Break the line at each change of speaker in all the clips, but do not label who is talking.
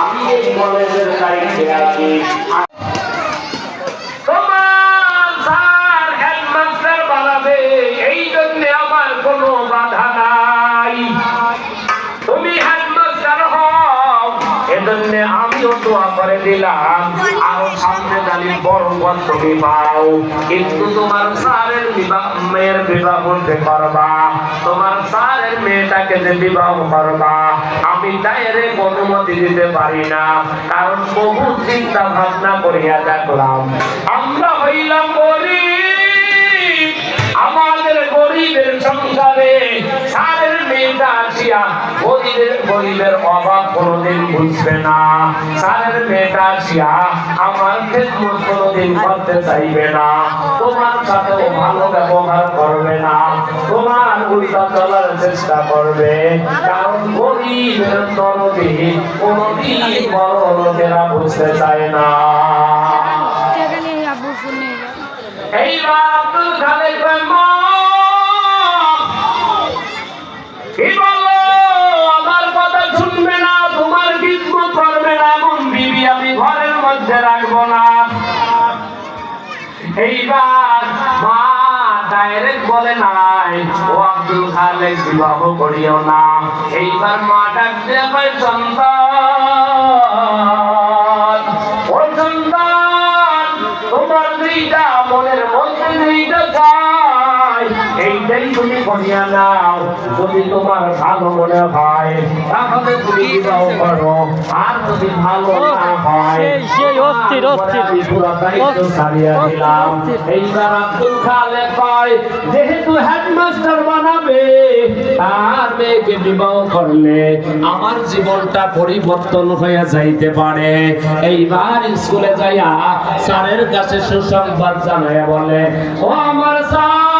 আমি এই কলেজের দায়িত্বে আছি। দোয়া করে দিলাম। আরও সামনে জানি বড় পদ তুমি পাও। কিন্তু তোমার স্যারের বিবাহ, মেয়ের বিবাহ করতে পারবা তোমার স্যারের মেয়েটাকে যে বিবাহ করবা, আমি ডাইরেক্ট অনুমতি দিতে পারি না। কারণ বহু চিন্তা ভাবনা করিয়া দেখলাম। আমরা হইলাম গরিবের অভাব কোনোদিন বুঝবে না। সারের মেয়েটা আসিয়া আমার খেদমত কোনোদিন করতে চাইবে না। তোমার সাথেও ভালো ব্যবহার করবে না। তোমার উল্টা চলার চেষ্টা করবে। কারণ গরিবের দরদি কোনোদিন বড় লোকেরা বুঝতে চায় না। এইবার আব্দুল খালেক মধ্যে রাখব না। এইবার মা ডাইরেক্ট বলে নাই, ও আব্দুল খালেক, বিবাহ করিও না। এইবার মা সন্তান ও সন্তান তোমার দুইটা মনের মধ্যে দুইটা চাই। এইটাই তুমি করিয়া নাও, যদি তোমার ভালো মনে হয়, তাহলে তুমি বিবাহ করো আর যদি ভালো না হয়
সেই- সেই অস্থির, অস্থির।
আমি পুরো দায়িত্ব ছাড়িয়া দিলাম। এইবার আব্দুল খালেক কয় যেহেতু হেডমাস্টার বানাবে তার মেয়েকে বিবাহ করলে আমার জীবনটা পরিবর্তন হয়ে যাইতে পারে। এইবার স্কুলে যাইয়া স্যারের কাছে সুসংবাদ জানাইয়া বলে ও আমার স্যার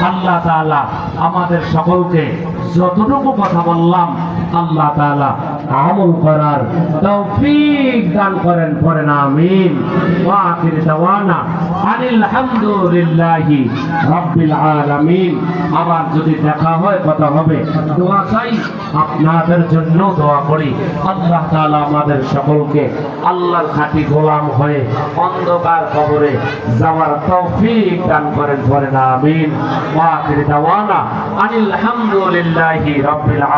আল্লাহ তালা আমাদের সকলকে যতটুকু কথা বললাম, আল্লাহ তালা আমল করার তৌফিক দান করেন করেন আমিন। ওয়া আখির দাওয়ানা। আলামিন। আবার যদি দেখা হয়, কথা হবে। দোয়া চাই আপনাদের জন্য দোয়া করি। আল্লাহ তাআলা আমাদের সকলকে আল্লাহর খাঁটি গোলাম হয়ে অন্ধকার কবরে যাওয়ার তৌফিক দান করেন পড়েন আমিন। ওয়া আখির দাওয়ানা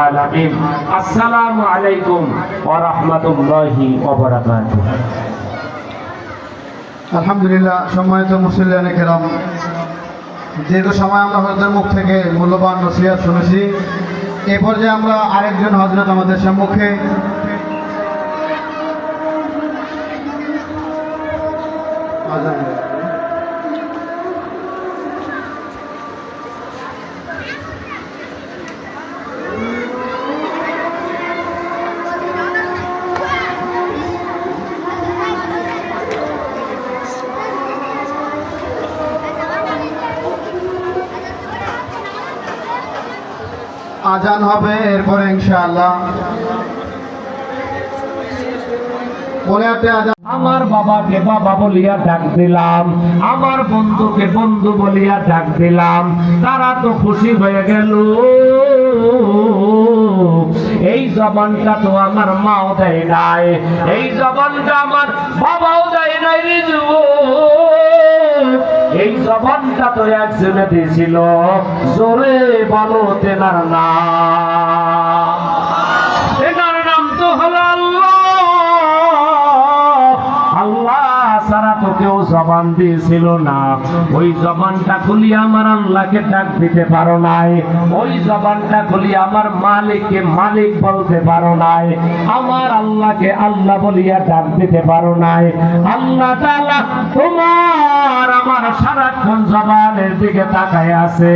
আলামিন। আসসালামু আলাইকুম ওয়া রাহমাতুল্লাহি ওয়া বারাকাতুহু।
আলহামদুলিল্লাহ, সম্মানিত মুসলিয়ান কেরাম যেহেতু সময় আমরা হজরতের মুখ থেকে মূল্যবান নসিহাত শুনেছি। এ যে আমরা আরেকজন হজরত আমাদের সম্মুখে আজান হবে, এরপরে ইনশাআল্লাহ।
আমার বাবাকে বাবা বলিয়া ডাক দিলাম, আমার বন্ধুকে বন্ধু বলিয়া ডাক দিলাম, তারা তো খুশি হয়ে গেল। এই জবানটা তো আমার মাও দেয় নাই, এই জবানটা আমার বাবাও দেয় নাই রে যুবক। এই জবানটা তো একজনে দিয়েছিল জোরে বলো তেনার নাম। জবান দিয়েছিল না। ওই জবানটা খুলি আমার আল্লাহকে ডাক দিতে পারো নাই। ওই জবানটা খুলি আমার মালিককে মালিক বলতে পারো নাই। আমার আল্লাহকে আল্লাহ বলিয়া ডাক দিতে পারো নাই। আল্লাহ তাআলা তোমার আমার সারাক্ষণ জবানের দিকে তাকায় আছে।